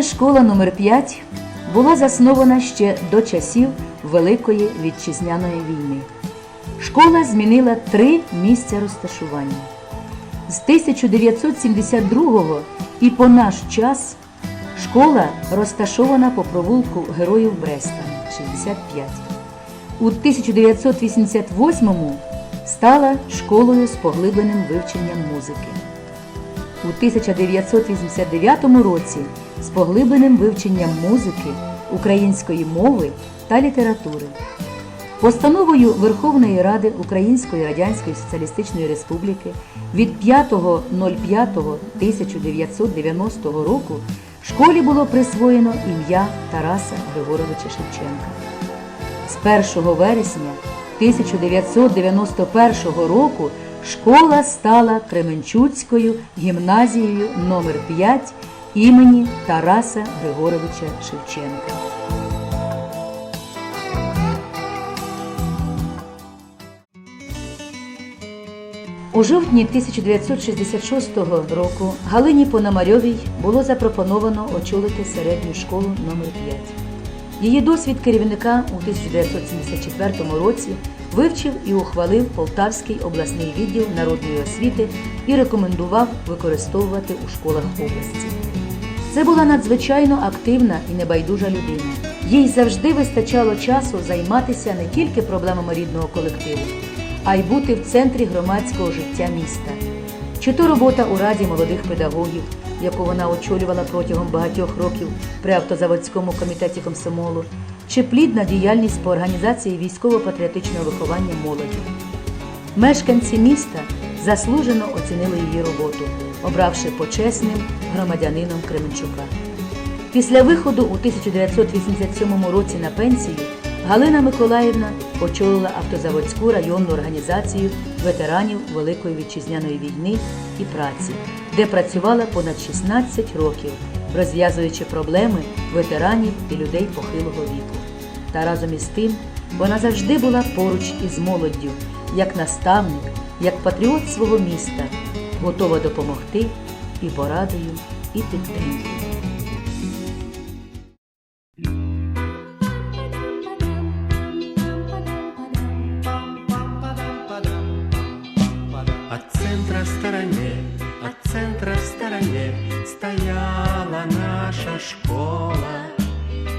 Середня школа номер 5 була заснована ще до часів Великої Вітчизняної війни. Школа змінила три місця розташування. З 1972 і по наш час школа розташована по провулку Героїв Бреста 65. У 1988 стала школою з поглибленим вивченням музики. У 1989 році з поглибленим вивченням музики, української мови та літератури. Постановою Верховної Ради Української Радянської Соціалістичної Республіки від 5.05.1990 року школі було присвоєно ім'я Тараса Григоровича Шевченка. З 1 вересня 1991 року школа стала Кременчуцькою гімназією номер 5 імені Тараса Григоровича Шевченка. У жовтні 1966 року Галині Пономарьовій було запропоновано очолити середню школу номер 5 Її досвід керівника у 1974 році вивчив і ухвалив Полтавський обласний відділ народної освіти і рекомендував використовувати у школах області. Це була надзвичайно активна і небайдужа людина. Їй завжди вистачало часу займатися не тільки проблемами рідного колективу, а й бути в центрі громадського життя міста. Чи то робота у Раді молодих педагогів, яку вона очолювала протягом багатьох років при автозаводському комітеті комсомолу, чи плідна діяльність по організації військово-патріотичного виховання молоді. Мешканці міста заслужено оцінили її роботу, обравши почесним громадянином Кременчука. Після виходу у 1987 році на пенсію Галина Миколаївна очолила автозаводську районну організацію ветеранів Великої вітчизняної війни і праці, де працювала понад 16 років, розв'язуючи проблеми ветеранів і людей похилого віку. Та разом із тим вона завжди була поруч із молоддю, як наставник, як патріот свого міста, готова допомогти і порадою, і підтримкою. От центра в стороне, от центра в стороне Стояла наша школа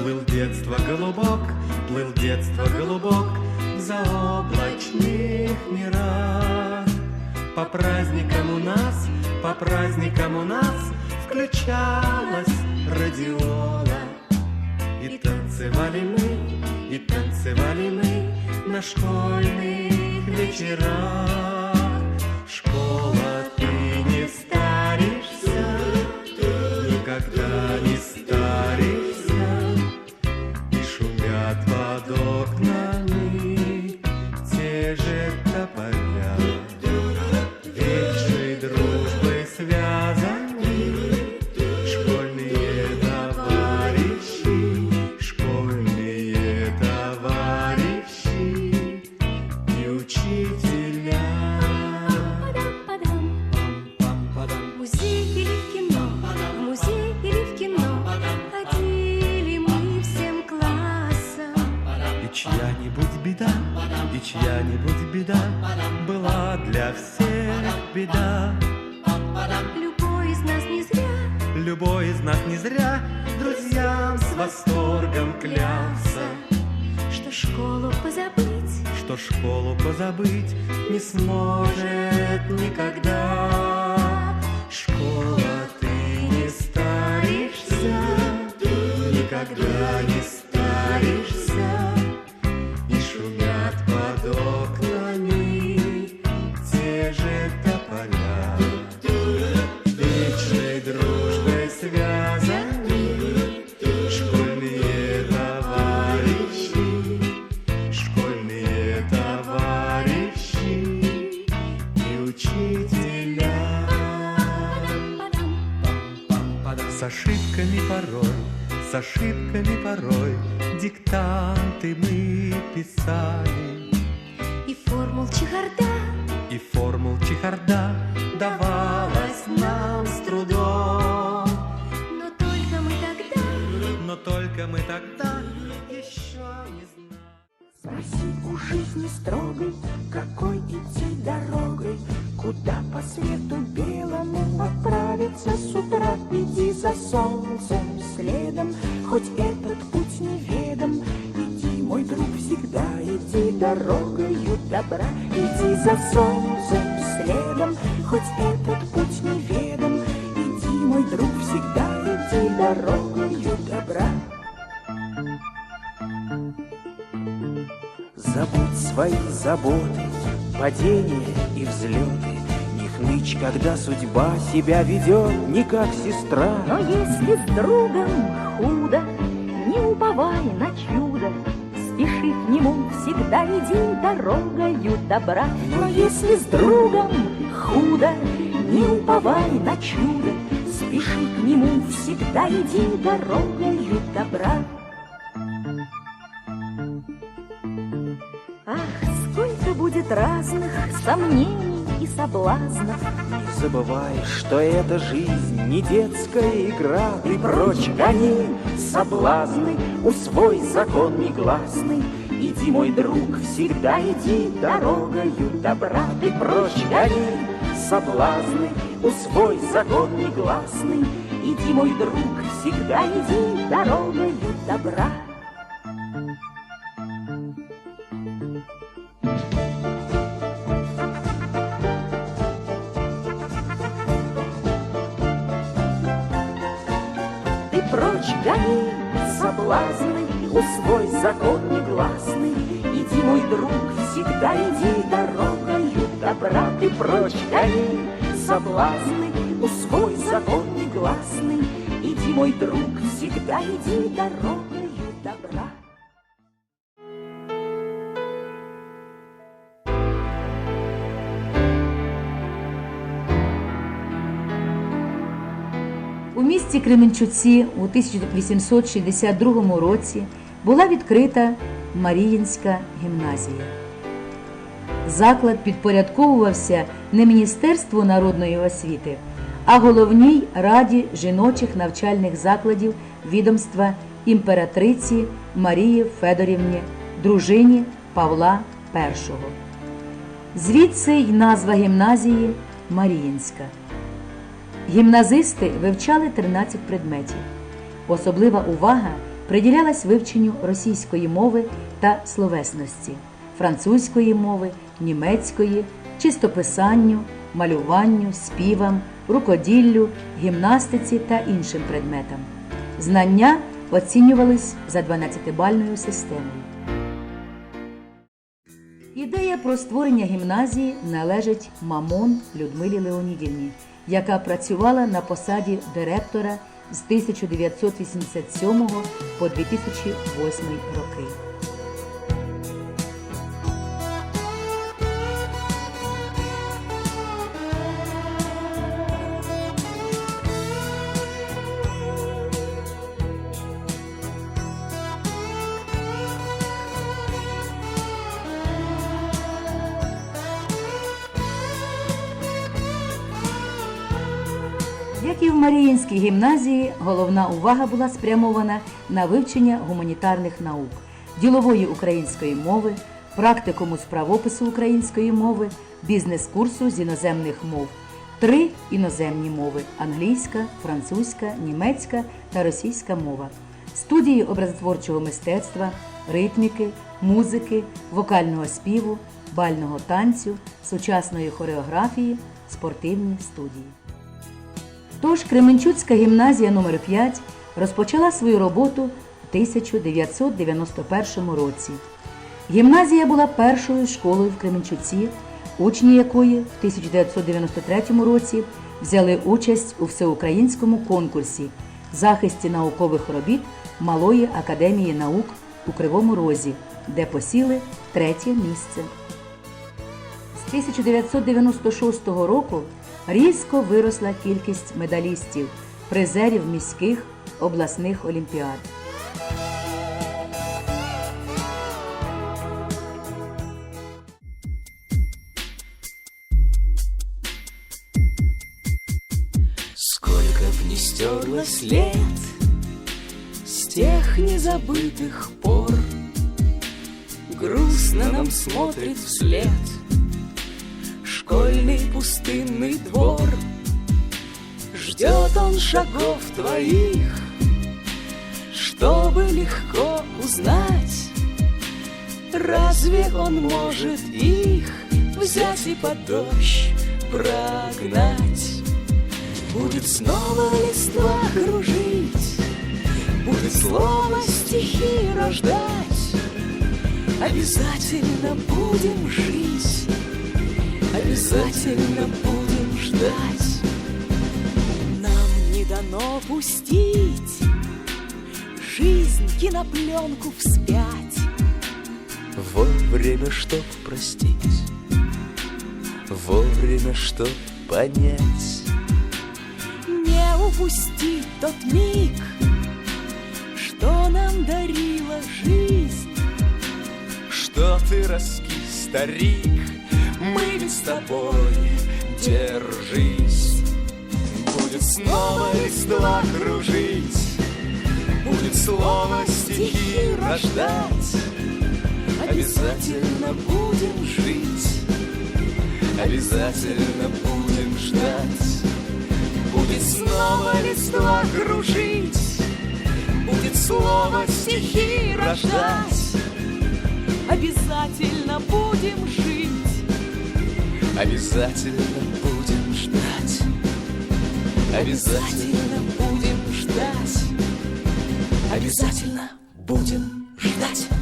Плыл детство голубок, плыл детство голубок В заоблачных мирах По праздникам у нас, по праздникам у нас Включалась радиола. И танцевали мы, и танцевали мы На школьных вечерах Любой из нас не зря Друзьям с восторгом клялся. Что школу позабыть? Что школу позабыть не сможет никогда. Школа, ты не старишься Никогда не с ошибками порой Диктанты мы писали. И формул чехарда. И формул чехарда давалась нам с трудом. Но только мы тогда. Но только мы тогда еще не знали. Спроси у жизни строгой, какой идти дорогой, Куда по свету белому отправиться с утра. Иди за солнцем следом, хоть этот путь неведом. Иди, мой друг, всегда иди дорогою добра. Иди за солнцем следом, хоть этот путь неведом. Иди, мой друг, всегда иди дорогою добра. Забудь свои заботы, падения и взлеты. Хнычь, когда судьба себя ведет не как сестра. Но если с другом худо, не уповай на чудо, Спеши к нему, всегда иди дорогою добра. Но если с другом худо, Не уповай на чудо, Спеши к нему, всегда иди дорогою добра. Ах, сколько будет разных сомнений соблазнов, не забывай, что эта жизнь не детская игра. Ты прочь гони соблазны, усвой закон негласный. Иди, мой друг, всегда иди дорогою добра. Ты прочь гони соблазны, усвой закон негласный. Иди, мой друг, всегда иди дорогою добра. Прочь гони соблазны, Усвой закон негласный. Иди, мой друг, всегда иди дорогою добра. Ты прочь гони соблазны, усвой закон негласный. Иди, мой друг, всегда иди дорогою місті Кременчуці у 1862 році була відкрита Маріїнська гімназія. Заклад підпорядковувався не Міністерству народної освіти, а головній раді жіночих навчальних закладів відомства імператриці Марії Федорівні, дружині Павла І. Звідси й назва гімназії Маріїнська. Гімназисти вивчали 13 предметів. Особлива увага приділялась вивченню російської мови та словесності, французької мови, німецької, чистописанню, малюванню, співам, рукоділлю, гімнастиці та іншим предметам. Знання оцінювались за 12-бальною системою. Ідея про створення гімназії належить Мамон Людмилі Леонідівні, яка працювала на посаді директора з 1987 по 2008 роки. В Маріїнській гімназії, головна увага була спрямована на вивчення гуманітарних наук, ділової української мови, практикуму з правопису української мови, бізнес-курсу з іноземних мов, три іноземні мови англійська, французька, німецька та російська мова, студії образотворчого мистецтва, ритміки, музики, вокального співу, бального танцю, сучасної хореографії, спортивні студії. Тож Кременчуцька гімназія номер 5 розпочала свою роботу в 1991 році. Гімназія була першою школою в Кременчуці, учні якої в 1993 році взяли участь у всеукраїнському конкурсі захисті наукових робіт Малої академії наук у Кривому Розі, де посіли третє місце. З 1996 року різко виросла кількість медалістів, призерів міських обласних олімпіад. Сколько б не стерлось лет С тех незабытых пор Грустно нам смотрит вслед Школьный пустынный двор. Ждет он шагов твоих Чтобы легко узнать Разве он может их Взять и под дождь прогнать. Будет снова листва кружить Будет слово стихи рождать. Обязательно будем жить Обязательно будем ждать. Нам не дано пустить Жизнь кинопленку вспять. Вовремя, чтоб простить. Вовремя, чтоб понять. Не упустить тот миг Что нам дарила жизнь. Что ты раскис, старик Мы ведь с тобой держись. Будет снова листва кружить Будет слово стихи рождать. Обязательно будем жить Обязательно будем ждать. Будет снова листва кружить Будет слово стихи рождать. Обязательно будем жить Обязательно будем ждать. Обязательно будем ждать. Обязательно будем ждать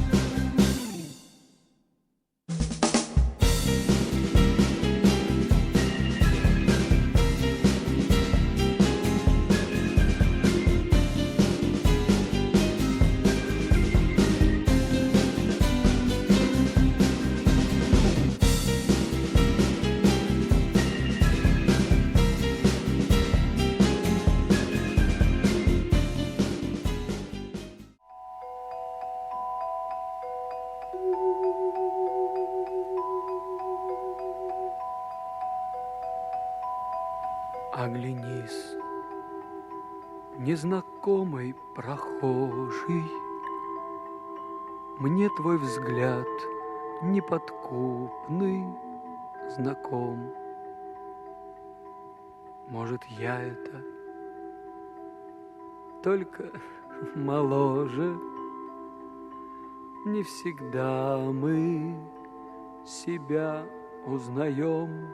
Оглянись, незнакомый прохожий, Мне твой взгляд неподкупный знаком. Может, я это только моложе, Не всегда мы себя узнаем.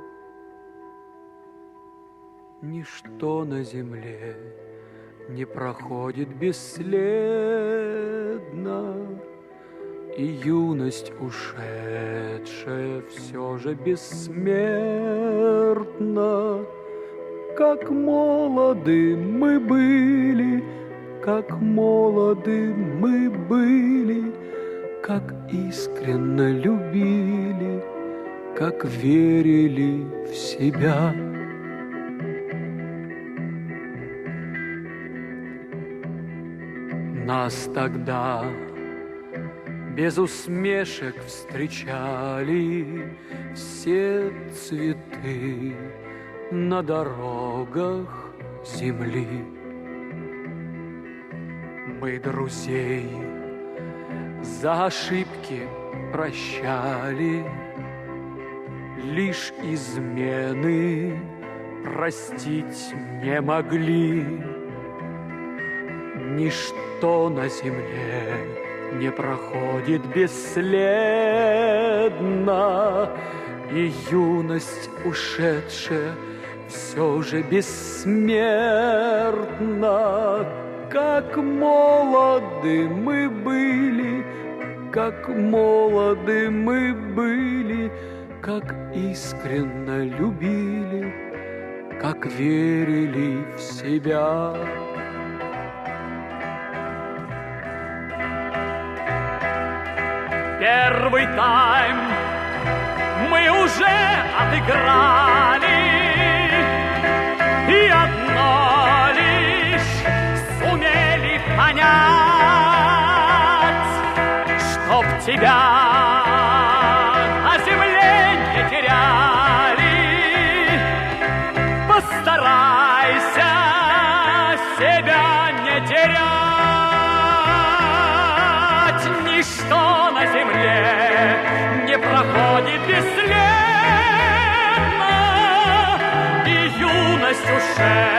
Ничто на земле не проходит бесследно, И юность ушедшая все же бессмертна. Как молоды мы были, как молоды мы были, Как искренно любили, как верили в себя. Нас тогда без усмешек встречали все цветы на дорогах земли. Мы друзей за ошибки прощали, лишь измены простить не могли. Ничто на земле не проходит бесследно, И юность ушедшая все же бессмертна. Как молоды мы были, как молоды мы были, Как искренно любили, как верили в себя. Первый тайм мы уже отыграли, себя, а земле не теряли. Постарайся себя не терять. Ничто на земле не проходит бесследно, и юность ушедшая.